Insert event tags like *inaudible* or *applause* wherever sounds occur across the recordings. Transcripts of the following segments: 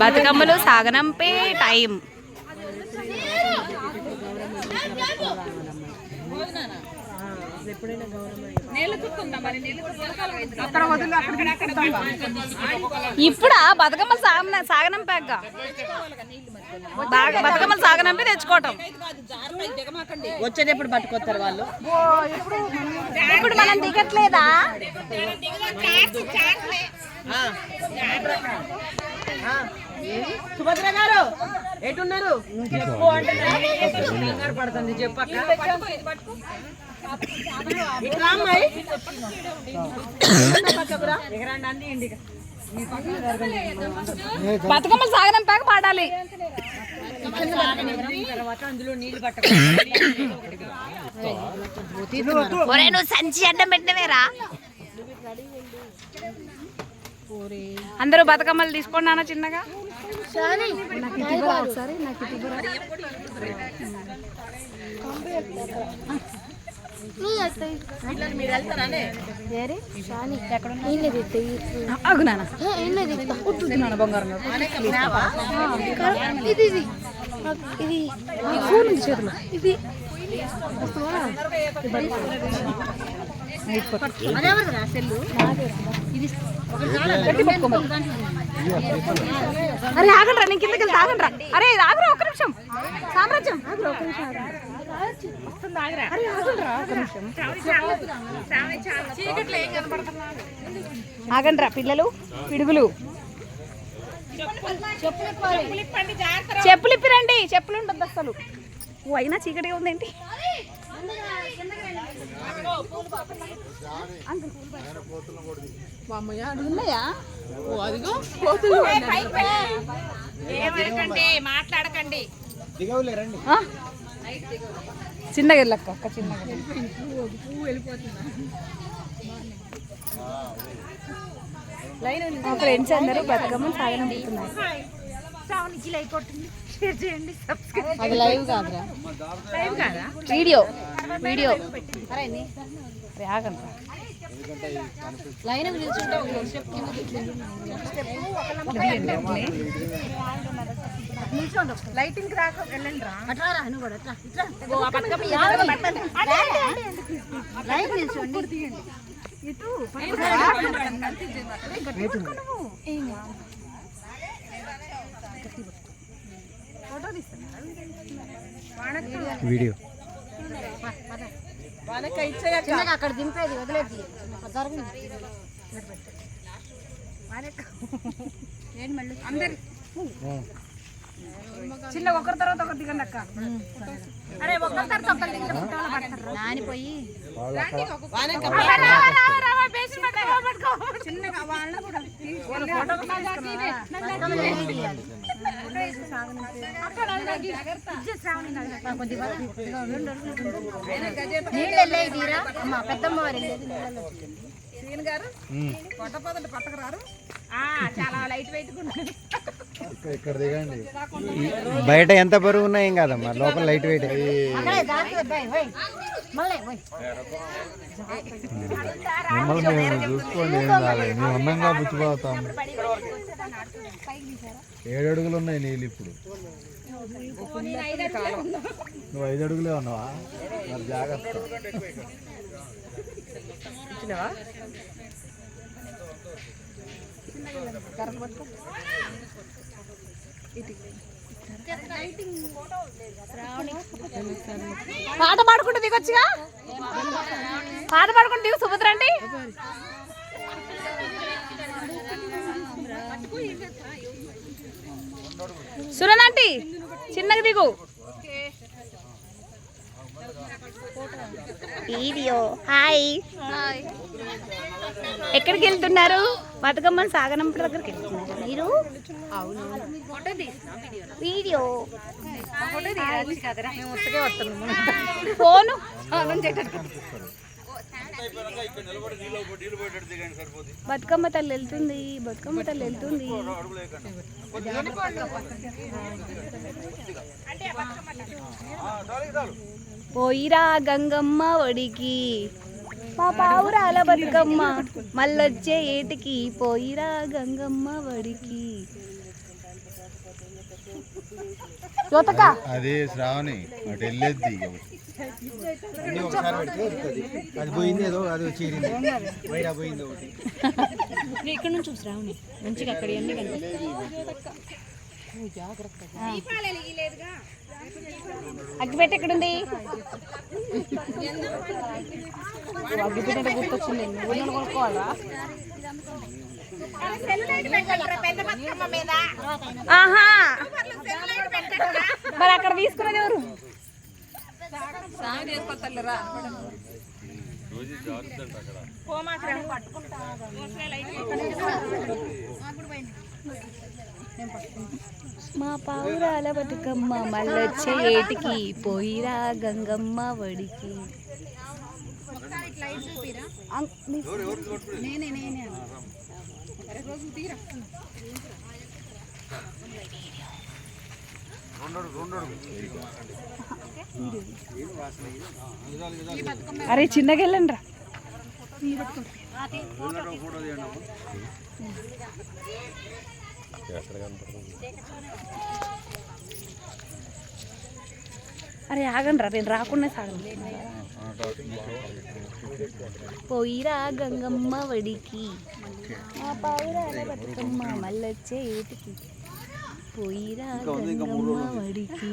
బతుకమ్మలు సాగనంపే టైం. ఇప్పుడా బతుకమ్మలు సాగన సాగనంపాక బతుకమ్మలు సాగనంపి తెచ్చుకోవటం. వచ్చేటప్పుడు పట్టుకొస్తారు వాళ్ళు. ఇప్పుడు మనం దిగట్లేదా. సుభద్ర గారు ఎటున్నారు? చెప్పు అంటే పడుతుంది చెప్పక్క ఇట్లా అమ్మాయి. ఎగరండి అన్ని ఇండి బతుకమ్మలు సాగనంపాక పాడాలి. ఒరే నువ్వు సంచి అడ్డం పెట్టినవేరా? అందరూ బతుకమ్మలు తీసుకోండి నాన్న చిన్నగా. ఆగు ఇది ఇది ఫోన్ ఉంది చేతిలో ఇది అరే నేను కిందకి వెళ్తే ఆగండ్రా అరే ఆగరా ఒక నిమిషం. సామ్రాజ్యం. ఆగరా ఒక నిమిషం ఆగండ్రా పిల్లలు పిడుగులు. చెప్పులు ఇప్పిరండి చెప్పులు ఉండద్దు అసలు. ఓ అయినా చీకటిగా ఉందేంటి మాట్లాడకండి. ఆ? చిన్నగా వెళ్ళక్క అక్క చిన్నగా మా ఫ్రెండ్స్ అందరూ బతుకమ్మ సాగన అది లైవ్ కాదురా. Video video. అరే ఆగండి లైన్ నిల్చుంటే లైటింగ్ రాక వెళ్ళండి రా. అట్లా రా నువ్వు కూడా అట్లా. ఇట్లా. ఓ, ఆ బతుకమ్మ ఎదురుగా పట్టండి. లైన్ నిల్చోండి? ఇటు వీడియో. వాళ్ళకి అక్కడ దింపేది వదిలేది. జరగండి అందరి. చిన్న ఒకరి తర్వాత ఒకరు దిగండి అక్క. అరే ఒకరి తర్వాత ఒకరు దిగితే ఫోటోలు పడతారు. నానిపోయి. నీళ్ళు పెద్దమ్మ వారు పట్టకరారు ఆ, చాలా లైట్ వెయిట్ ఇక్కడ దిగండి బయట ఎంత బరువు ఉన్నా ఏం కాదమ్మా లోపల లైట్ వెయిట్. మిమ్మల్ని మేము చూసుకోండి ఏం కాలేదు మేము అందంగా పుచ్చిపోతాం ఏడు అడుగులు ఉన్నాయి నీళ్ళు ఇప్పుడు. నువ్వు ఐదు అడుగులే ఉన్నావా? మరి జాగ్రత్త. పాట పాడుకుంటూ దిగొచ్చుగా? పాట పాడుకుంటూ దిగు సుభద్ర అండి. ఆంటీ చిన్నగా దిగు. వీడియో. హాయ్. ఎక్కడికి వెళ్తున్నారు? బతుకమ్మని సాగనంపడి దగ్గరికి వెళ్తున్నారు. మీరు? వీడియో. ఫోను. బతుకమ్మ తల్లి వెళ్తుంది బతుకమ్మ తల్లి వెళ్తుంది. పోయిరా గంగమ్మ ఒడికి మా పావురాల బతుకమ్మ మళ్ళొచ్చే ఏటికి పోయిరా గంగమ్మ వడికి యువతక అది శ్రావణి అటు వెళ్ళేద్ది ఇక. అన్నీ ఒకసారి పెడితే వస్తుంది. అది పోయింది ఏదో అది చీరింది బయట పోయింది ఒకటి. ఇక్కడ నుంచి చూసి రావు మంచిగా అక్కడ అన్ని అగ్గిపెట్ట ఎక్కడుంది? అగ్గిపెట్టి అంటే గుర్తొచ్చింది. ఊళ్ళో కొనుక్కోవాలా? ఆహా! మరి అక్కడ తీసుకునేది ఎవరు? మా పావురాల బతుకమ్మ మళ్ళొచ్చే ఏటికి పోయిరా గంగమ్మ వడికి. అం- నీ- అరే చిన్నగా వెళ్ళండి రా అరే ఆగండి రా నేను రాకుండా సాగండి పోయిరా గంగమ్మ వడికి. మా బతుకమ్మ? మళ్ళొచ్చే ఏటికి. పోయిరా గంగమ్మ వడికి.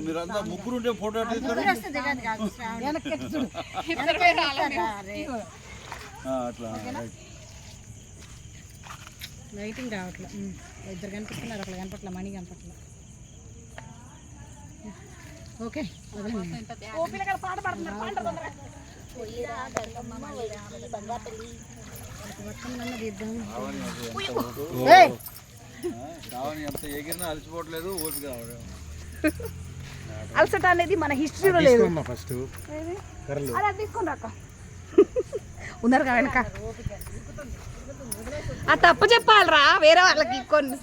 మీరంతా ముగ్గురు ఉంటే ఫోటో *laughs* అట్లా. లైటింగ్ రావట్లే. ఇద్దరు కనిపిస్తున్నారు అక్కడ కనపట్లే మణి కనపట్లే ఓకే ఎంత ఎగిరినా అలసిపోవట్లేదు ఓపిక రావడం. అలసట అనేది మన హిస్టరీలో లేదు. ఫస్ట్ అలా తీసుకుని అక్క. ఉన్నారు కదా వెనక. ఆ తప్పు చెప్పాలరా వేరే వాళ్ళకి కొన్ని.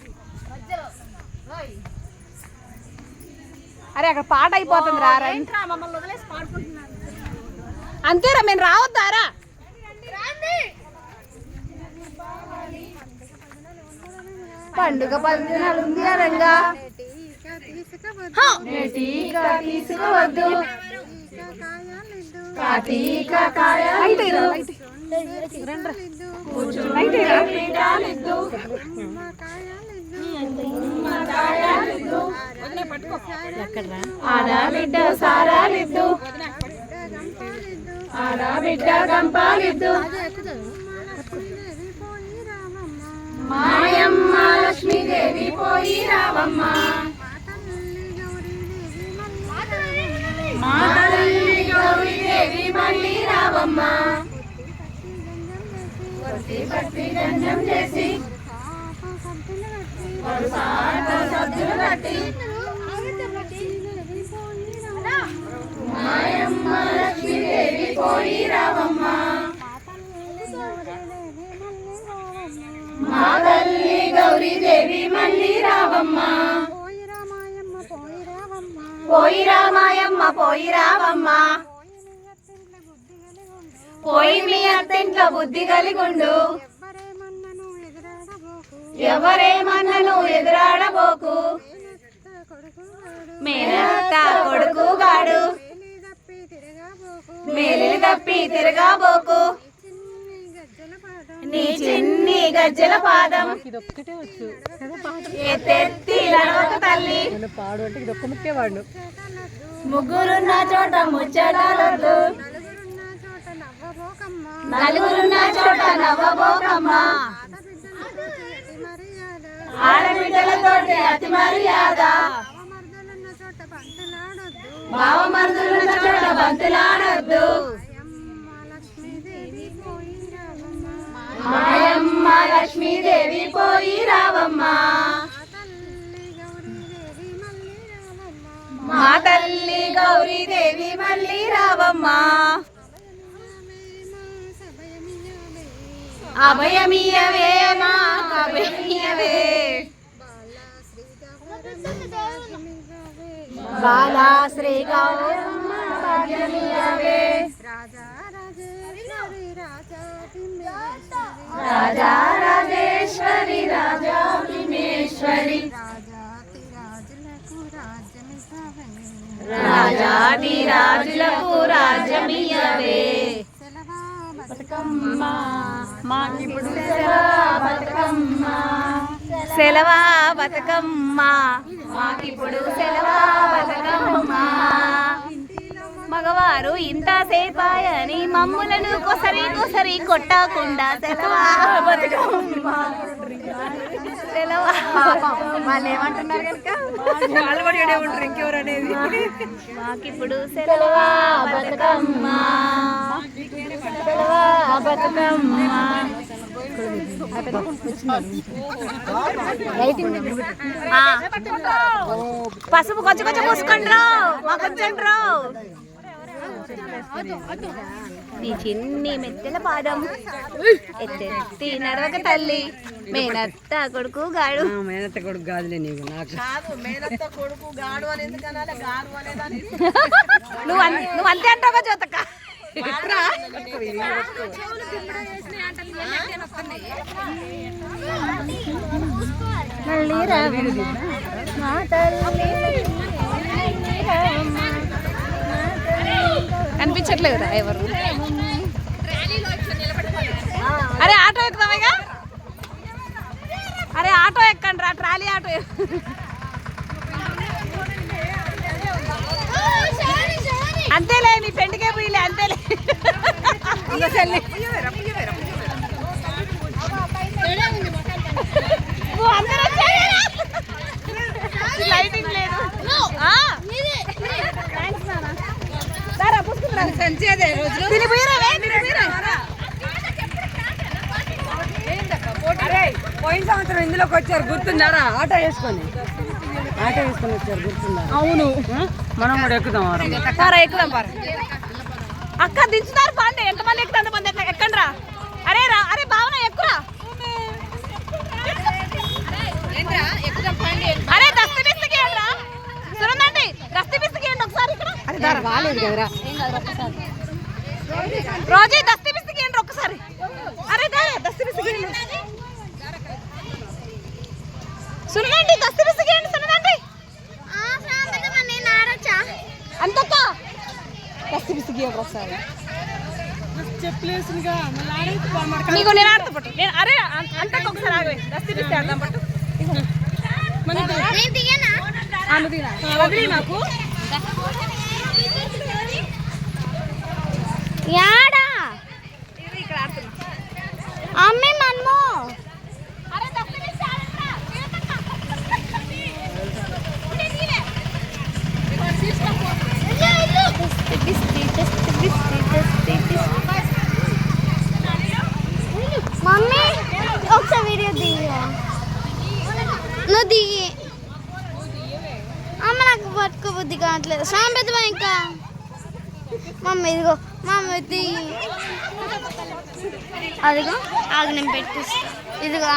అరే అక్కడ పాట అయిపోతుంది రా. అంతేరా మేము రావద్దారా పండుగ పందినాలు ఉంది తీసుకోవద్దు. కార్తీక. ఆడబిడ్డ సారాలిద్దు. ఆడబిడ్డ గంపాలిద్దు. మాయమ్మ లక్ష్మీదేవి పోయి రావమ్మ. పోయి రావమ్మ మా తల్లి గౌరీదేవి మళ్ళీ రావమ్మా. పోయి రామాయమ్మ పోయి రావమ్మ పోయి మీ అత్తింట్లో బుద్ధి కలిగుండు. ఎవరేమన్నను ఎదురాడబోకు. మేనత్త కొడుకు గాడు. మేలు తప్పి తిరగాబోకు. నీ చిన్ని గజ్జల పాదం. ఇదొక్కటే వచ్చు. ఎత్తెత్తి నడవక తల్లి. పాడు అంటే ఇది ఒక్క ముక్కే వాడు ముగ్గురున్న చోట ముచ్చటాలొద్దు. నలుగురున్న చోట నవ్వబోకమ్మ. ఆడబిడ్డలతోటి అతి మర్యాద. బావమరుదులున్న చోట బంతులాడొద్దు. మాయమ్మ లక్ష్మీదేవి పోయి రావమ్మ. మా తల్లి గౌరీదేవి మళ్ళీ రావమ్మ. అభయమియవే మా అభయమియవే. బాలా శ్రీ గౌరమ్మ భాగ్యమియవే రాజా రాజేశ్వరి రాజా భీమేశ్వరి రాజాది రాజులకు రాజమియవే బతుకమ్మ సెలవా బతుకమ్మ మాకిప్పుడు సెలవా బతుకమ్మ మగవారు ఇంత సేపాయని మమ్ములను కొసరి కొసరి కొట్టకుండా వాళ్ళు ఏమంటున్నారు కనుక? మాకిప్పుడు సెలవా బతుకమ్మ. సెలవా బతుకమ్మ. పసుపు కొంచెం కొంచెం పూసుకోండి మా కొంచెం నీ చిన్ని మెత్తెల పాదం. ఎత్తెత్తి నడవక తల్లి. మేనత్త కొడుకు గాడు. మేనత్త కొడుకు గాజులే నీకు. నాకు నువ్వు అన్- నువ్వు అంతే అంటావు జ్యోతక్క? మళ్ళీ రావమ్మ, మా తల్లి కనిపించట్లేదురా ఎవరు? అరే ఆటో ఎక్కుదామేగా అరే ఆటో ఎక్కండి రా ట్రాలీ ఆటో. అంతేలే మీ పెండికే పోయిలే అంతేలే. అందరూ? లైటింగ్ లేదు ఆ. రారా, పోయిన సంవత్సరం ఇందులోకి వచ్చారు గుర్తున్నారా ఆటో వేసుకొని. ఆటో వేసుకొని వచ్చారు గుర్తున్నారా అవును. మనం కూడా ఎక్కుదాం ఎక్కుదాం పారా. అక్క దించుతారు పాండే. ఎంతమంది ఎక్కుతారు అంతమంది ఎక్క- ఎక్కండి రా అరే రా అరే భావన ఎక్కురా. అరే దస్తి బిస్తికి రా సురందండి దస్తి బిస్తికి ఒకసారి ఇక్కడ? అరే దారా బాగాలేదు కదరా. రోజీ దస్తి బిస్తికి ఒక్కసారి? అరే దస్తి బిస్తికి సునండి దస్తి బిస్తికి సునండి అంతక్క. దస్తి బిస్తికి ఒకసారి? నీకు నేను ఆడతా పట్టు. నేను అరే అం- అంతకు ఒకసారి ఆగవే దస్తి బిస్తి ఆడదాం పట్టు. అనుదినా వదిలి నాకు. యాడా ఇది ఇక్కడ ఆడుతున్నా అమ్మే మనము అరే దస్తి బిస్తి ఆడండిరా. ఇదే నీవే. మమ్మీ ఒకసారి వీడియో దిగి నువ్వు దిగి అమ్మ నాకు పట్టుకోబుద్ది కావట్లేదు సాంపెద్దమా ఇంకా మమ్మీ ఇదిగో మమ్మీ అదిగో ఆగ్నం పెట్టిస్తా. ఇదిగో